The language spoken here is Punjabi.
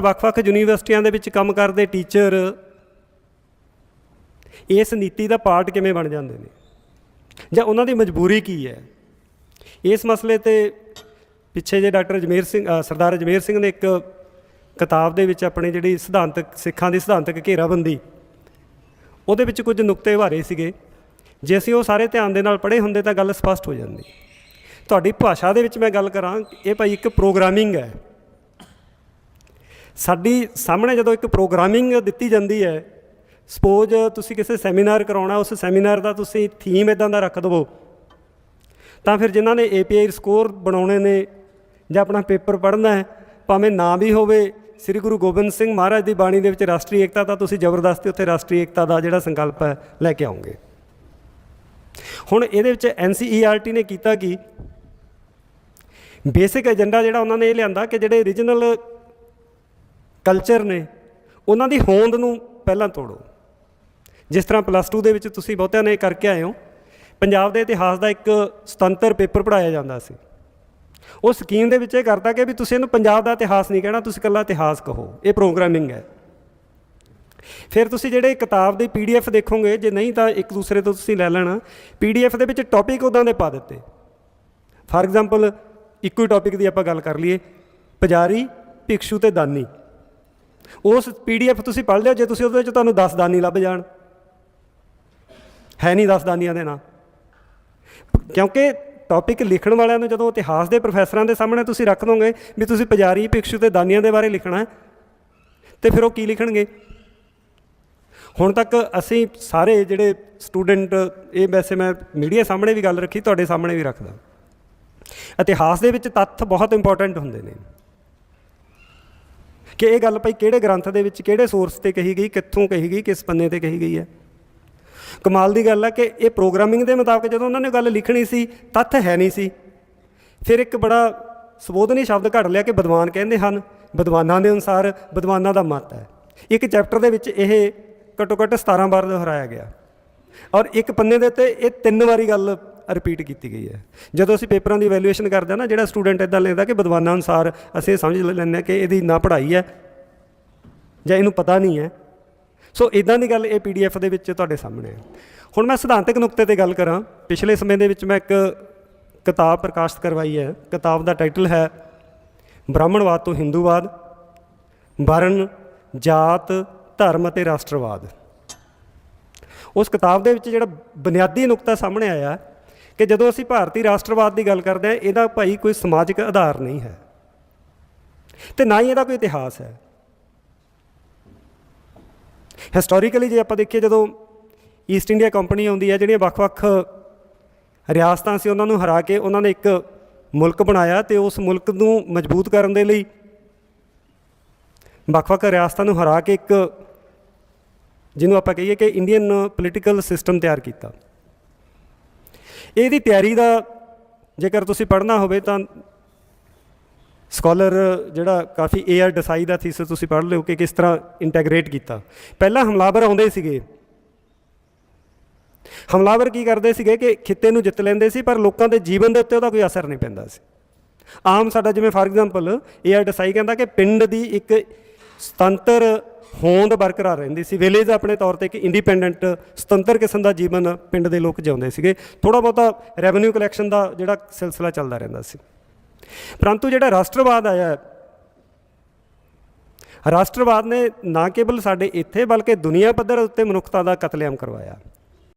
ਵੱਖ-ਵੱਖ ਯੂਨੀਵਰਸਿਟੀਆਂ ਦੇ ਵਿੱਚ ਕੰਮ ਕਰਦੇ ਟੀਚਰ, ਇਸ ਨੀਤੀ ਦਾ ਪਾਰਟ ਕਿਵੇਂ ਬਣ ਜਾਂਦੇ ਨੇ? ਜਾਂ ਉਹਨਾਂ ਦੀ ਮਜਬੂਰੀ ਕੀ ਹੈ? ਇਸ ਮਸਲੇ ਤੇ ਪਿੱਛੇ ਜੇ ਡਾਕਟਰ ਜਮੇਰ ਸਿੰਘ ਸਰਦਾਰ ਜਮੇਰ ਸਿੰਘ ਨੇ ਇੱਕ ਕਿਤਾਬ ਦੇ ਵਿੱਚ ਆਪਣੇ ਜਿਹੜੀ ਸਿਧਾਂਤਕ, ਸਿੱਖਾਂ ਦੀ ਸਿਧਾਂਤਕ ਘੇਰਾਬੰਦੀ, ਉਹਦੇ ਵਿੱਚ ਕੁਝ ਨੁਕਤੇ ਵਾਰੇ ਸੀਗੇ। ਜੇ ਅਸੀਂ ਉਹ ਸਾਰੇ ਧਿਆਨ ਦੇ ਨਾਲ ਪੜ੍ਹੇ ਹੁੰਦੇ ਤਾਂ ਗੱਲ ਸਪਸ਼ਟ ਹੋ ਜਾਂਦੀ। ਤੁਹਾਡੀ ਭਾਸ਼ਾ ਦੇ ਵਿੱਚ ਮੈਂ ਗੱਲ ਕਰਾਂ, ਇਹ ਭਾਈ ਇੱਕ ਪ੍ਰੋਗਰਾਮਿੰਗ ਹੈ। ਸਾਡੀ ਸਾਹਮਣੇ ਜਦੋਂ ਇੱਕ ਪ੍ਰੋਗਰਾਮਿੰਗ ਦਿੱਤੀ ਜਾਂਦੀ ਹੈ ਸਪੋਜ਼ ਤੁਸੀਂ ਕਿਸੇ ਸੈਮੀਨਾਰ ਕਰਾਉਣਾ, ਉਸ ਸੈਮੀਨਾਰ ਦਾ ਤੁਸੀਂ ਥੀਮ ਇਦਾਂ ਦਾ ਰੱਖ ਦਵੋ। ਤਾਂ ਫਿਰ ਜਿਨ੍ਹਾਂ ਨੇ API ਸਕੋਰ ਬਣਾਉਣੇ ਨੇ ਜਾਂ ਆਪਣਾ ਪੇਪਰ ਪੜ੍ਹਨਾ ਹੈ, ਭਾਵੇਂ ਨਾ ਵੀ ਹੋਵੇ, ਸ੍ਰੀ ਗੁਰੂ ਗੋਬਿੰਦ ਸਿੰਘ ਮਹਾਰਾਜ ਦੀ ਬਾਣੀ ਦੇ ਵਿੱਚ ਰਾਸ਼ਟਰੀ ਏਕਤਾ ਦਾ, ਤੁਸੀਂ ਜ਼ਬਰਦਸਤੀ ਉੱਥੇ ਰਾਸ਼ਟਰੀ ਏਕਤਾ ਦਾ ਜਿਹੜਾ ਸੰਕਲਪ ਹੈ, ਲੈ ਕੇ ਆਉਂਗੇ ਹੁਣ ਇਹਦੇ ਵਿੱਚ NCERT ਨੇ ਕੀਤਾ ਕੀ? ਬੇਸਿਕ ਏਜੰਡਾ ਜਿਹੜਾ ਉਹਨਾਂ ਨੇ ਇਹ ਲਿਆਂਦਾ ਕਿ ਜਿਹੜੇ ਰੀਜਨਲ ਕਲਚਰ ਨੇ, ਉਹਨਾਂ ਦੀ ਹੋਂਦ ਨੂੰ ਪਹਿਲਾਂ ਤੋੜੋ। ਜਿਸ ਤਰ੍ਹਾਂ ਪਲੱਸ 2 ਦੇ ਵਿੱਚ ਤੁਸੀਂ ਬਹੁਤਿਆਂ ਨੇ ਕਰਕੇ ਆਏ ਹੋ, ਪੰਜਾਬ ਦੇ ਇਤਿਹਾਸ ਦਾ ਇੱਕ ਸੁਤੰਤਰ ਪੇਪਰ ਪੜਾਇਆ ਜਾਂਦਾ ਸੀ। ਉਹ ਸਕੀਮ ਦੇ ਵਿੱਚ ਇਹ ਕਰਤਾ ਕਿ ਵੀ ਤੁਸੀਂ ਇਹਨੂੰ ਪੰਜਾਬ ਦਾ ਇਤਿਹਾਸ ਨਹੀਂ ਕਹਿਣਾ, ਤੁਸੀਂ ਇਕੱਲਾ ਇਤਿਹਾਸ ਕਹੋ, ਇਹ ਪ੍ਰੋਗਰਾਮਿੰਗ ਹੈ। ਫਿਰ ਤੁਸੀਂ ਜਿਹੜੇ ਕਿਤਾਬ ਦੀ ਪੀਡੀਐਫ ਦੇਖੋਗੇ, ਜੇ ਨਹੀਂ ਤਾਂ ਇੱਕ ਦੂਸਰੇ ਤੋਂ ਤੁਸੀਂ ਲੈ ਲੈਣਾ ਪੀਡੀਐਫ ਦੇ ਵਿੱਚ ਟੌਪਿਕ ਉਦਾਂ ਦੇ ਪਾ ਦਿੱਤੇ। ਫਾਰ ਐਗਜ਼ਾਮਪਲ ਇੱਕੋ ਹੀ ਟੌਪਿਕ ਦੀ ਆਪਾਂ ਗੱਲ ਕਰ ਲਈਏ, ਪੁਜਾਰੀ, ਭਿਕਸ਼ੂ ਤੇ ਦਾਨੀ। ਉਸ ਪੀਡੀਐਫ ਤੁਸੀਂ ਪੜ੍ਹ ਲਿਓ, ਜੇ ਤੁਸੀਂ ਉਹਦੇ ਵਿੱਚ ਤੁਹਾਨੂੰ 10 ਦਾਨੀ ਲੱਭ ਜਾਣ। ਹੈ ਨਹੀਂ 10 ਦਾਨੀਆਂ ਦੇ ਨਾਂ। ਕਿਉਂਕਿ ਟੌਪਿਕ ਲਿਖਣ ਵਾਲਿਆਂ ਨੂੰ ਜਦੋਂ ਇਤਿਹਾਸ ਦੇ ਪ੍ਰੋਫੈਸਰਾਂ ਦੇ ਸਾਹਮਣੇ ਤੁਸੀਂ ਰੱਖ ਦੋਗੇ ਵੀ ਤੁਸੀਂ ਪੁਜਾਰੀ, ਭਿਕਸ਼ੂ ਤੇ ਦਾਨੀਆਂ ਦੇ ਬਾਰੇ ਲਿਖਣਾ ਹੈ, ਤੇ ਫਿਰ ਉਹ ਕੀ ਲਿਖਣਗੇ? ਹੁਣ ਤੱਕ ਅਸੀਂ ਸਾਰੇ ਜਿਹੜੇ ਸਟੂਡੈਂਟ ਇਹ ਵੈਸੇ ਮੈਂ ਮੀਡੀਆ ਸਾਹਮਣੇ ਵੀ ਗੱਲ ਰੱਖੀ, ਤੁਹਾਡੇ ਸਾਹਮਣੇ ਵੀ ਰੱਖਦਾ। ਇਤਿਹਾਸ ਦੇ ਵਿੱਚ ਤੱਥ ਬਹੁਤ ਇੰਪੋਰਟੈਂਟ ਹੁੰਦੇ ਨੇ। ਕਿ ਇਹ ਗੱਲ ਭਾਈ ਕਿਹੜੇ ਗ੍ਰੰਥ ਦੇ ਵਿੱਚ ਕਿਹੜੇ ਸੋਰਸ ਤੇ ਕਹੀ ਗਈ, ਕਿੱਥੋਂ ਕਹੀ ਗਈ, ਕਿਸ ਪੰਨੇ ਤੇ ਕਹੀ ਗਈ ਹੈ? ਕਮਾਲ ਦੀ ਗੱਲ ਹੈ ਕਿ ਇਹ ਪ੍ਰੋਗਰਾਮਿੰਗ ਦੇ ਮੁਤਾਬਕ ਜਦੋਂ ਉਹਨਾਂ ਨੇ ਗੱਲ ਲਿਖਣੀ ਸੀ, ਤੱਥ ਹੈ ਨਹੀਂ ਸੀ। ਫਿਰ ਇੱਕ ਬੜਾ ਸੰਬੋਧਨੀ ਸ਼ਬਦ ਘੜ ਲਿਆ ਕਿ ਵਿਦਵਾਨ ਕਹਿੰਦੇ ਹਨ, ਵਿਦਵਾਨਾਂ ਦੇ ਅਨੁਸਾਰ ਵਿਦਵਾਨਾਂ ਦਾ ਮਤ ਹੈ। ਇੱਕ ਚੈਪਟਰ ਦੇ ਵਿੱਚ ਇਹ ਘੱਟੋ ਘੱਟ 17 ਵਾਰ ਦੁਹਰਾਇਆ ਗਿਆ। ਔਰ ਇੱਕ ਪੰਨੇ ਦੇ ਉੱਤੇ ਇਹ ਤਿੰਨ ਵਾਰੀ ਗੱਲ ਰਿਪੀਟ ਕੀਤੀ ਗਈ ਹੈ। ਜਦੋਂ ਅਸੀਂ ਪੇਪਰਾਂ ਦੀ ਇਵੈਲੂਏਸ਼ਨ ਕਰਦੇ ਹਾਂ ਨਾ, ਜਿਹੜਾ ਸਟੂਡੈਂਟ ਇਦਾਂ ਲੈਂਦਾ ਕਿ ਵਿਦਵਾਨਾਂ ਅਨੁਸਾਰ ਅਸੀਂ ਇਹ ਸਮਝ ਲੈਂਦੇ ਹਾਂ ਕਿ ਇਹਦੀ ਨਾ ਪੜ੍ਹਾਈ ਹੈ ਜਾਂ ਇਹਨੂੰ ਪਤਾ ਨਹੀਂ ਹੈ। ਸੋ ਇਦਾਂ ਦੀ ਗੱਲ ਇਹ ਪੀਡੀਐਫ ਦੇ ਵਿੱਚ ਤੁਹਾਡੇ ਸਾਹਮਣੇ ਹੈ। ਹੁਣ ਮੈਂ ਸਿਧਾਂਤਕ ਨੁਕਤੇ ਤੇ ਗੱਲ ਕਰਾਂ। ਪਿਛਲੇ ਸਮੇਂ ਦੇ ਵਿੱਚ ਮੈਂ ਇੱਕ ਕਿਤਾਬ ਪ੍ਰਕਾਸ਼ਿਤ ਕਰਵਾਈ ਹੈ। ਕਿਤਾਬ ਦਾ ਟਾਈਟਲ ਹੈ ਬ੍ਰਾਹਮਣਵਾਦ ਤੋਂ ਹਿੰਦੂਵਾਦ ਵਰਨ ਜਾਤ, ਧਰਮ ਅਤੇ ਰਾਸ਼ਟਰਵਾਦ। ਉਸ ਕਿਤਾਬ ਦੇ ਵਿੱਚ ਜਿਹੜਾ ਬੁਨਿਆਦੀ ਨੁਕਤਾ ਸਾਹਮਣੇ ਆਇਆ ਕਿ ਜਦੋਂ ਅਸੀਂ ਭਾਰਤੀ ਰਾਸ਼ਟਰਵਾਦ ਦੀ ਗੱਲ ਕਰਦੇ ਹਾਂ, ਇਹਦਾ ਭਾਈ ਕੋਈ ਸਮਾਜਿਕ ਆਧਾਰ ਨਹੀਂ ਹੈ। ਤੇ ਨਾ ਹੀ ਇਹਦਾ ਕੋਈ ਇਤਿਹਾਸ ਹੈ। ਹਿਸਟੋਰੀਕਲੀ ਜੇ ਆਪਾਂ ਦੇਖੀਏ, ਜਦੋਂ ਈਸਟ ਇੰਡੀਆ ਕੰਪਨੀ ਆਉਂਦੀ ਹੈ, ਜਿਹੜੀਆਂ ਵੱਖ-ਵੱਖ ਰਿਆਸਤਾਂ ਸੀ ਉਹਨਾਂ ਨੂੰ ਹਰਾ ਕੇ ਉਹਨਾਂ ਨੇ ਇੱਕ ਮੁਲਕ ਬਣਾਇਆ ਤੇ ਉਸ ਮੁਲਕ ਨੂੰ ਮਜ਼ਬੂਤ ਕਰਨ ਦੇ ਲਈ ਵੱਖ-ਵੱਖ ਰਿਆਸਤਾਂ ਨੂੰ ਹਰਾ ਕੇ ਇੱਕ ਜਿਹਨੂੰ ਆਪਾਂ ਕਹੀਏ ਕਿ ਇੰਡੀਅਨ ਪੋਲੀਟੀਕਲ ਸਿਸਟਮ ਤਿਆਰ ਕੀਤਾ। ਇਹਦੀ ਤਿਆਰੀ ਦਾ ਜੇਕਰ ਤੁਸੀਂ ਪੜ੍ਹਨਾ ਹੋਵੇ ਤਾਂ ਸਕਾਲਰ ਜਿਹੜਾ ਕਾਫੀ ਏਆਰ ਡਸਾਈ ਦਾ ਥੀਸਿਸ ਤੁਸੀਂ ਪੜ੍ਹ ਲਿਓ ਕਿ ਕਿਸ ਤਰ੍ਹਾਂ ਇੰਟੈਗਰੇਟ ਕੀਤਾ। ਪਹਿਲਾਂ ਹਮਲਾਵਰ ਆਉਂਦੇ ਸੀਗੇ। ਹਮਲਾਵਰ ਕੀ ਕਰਦੇ ਸੀਗੇ ਕਿ ਖਿੱਤੇ ਨੂੰ ਜਿੱਤ ਲੈਂਦੇ ਸੀ, ਪਰ ਲੋਕਾਂ ਦੇ ਜੀਵਨ ਦੇ ਉੱਤੇ ਉਹਦਾ ਕੋਈ ਅਸਰ ਨਹੀਂ ਪੈਂਦਾ ਸੀ। ਆਮ ਸਾਡਾ ਜਿਵੇਂ ਫਾਰ ਐਗਜ਼ਾਮਪਲ ਏਆਰ ਡਸਾਈ ਕਹਿੰਦਾ ਕਿ ਪਿੰਡ ਦੀ ਇੱਕ ਸੁਤੰਤਰ ਹੋਂਦ ਬਰਕਰਾਰ ਰਹਿੰਦੀ ਸੀ। ਵਿਲੇਜ ਆਪਣੇ ਤੌਰ ਤੇ ਇੱਕ ਇੰਡੀਪੈਂਡੈਂਟ ਸੁਤੰਤਰ ਕਿਸਮ ਦਾ ਜੀਵਨ ਪਿੰਡ ਦੇ ਲੋਕ ਜਿਉਂਦੇ ਸੀਗੇ। ਥੋੜਾ ਬਹੁਤਾ ਰੈਵਨਿਊ ਕਲੈਕਸ਼ਨ ਦਾ ਜਿਹੜਾ ਸਿਲਸਿਲਾ ਚੱਲਦਾ ਰਹਿੰਦਾ ਸੀ। ਪਰੰਤੂ ਜਿਹੜਾ ਰਾਸ਼ਟਰਵਾਦ ਆਇਆ ਰਾਸ਼ਟਰਵਾਦ ਨੇ ਨਾ ਕੇਵਲ ਸਾਡੇ ਇੱਥੇ ਬਲਕਿ ਦੁਨੀਆ ਪੱਧਰ ਉੱਤੇ ਮਨੁੱਖਤਾ ਦਾ ਕਤਲੇਆਮ ਕਰਵਾਇਆ।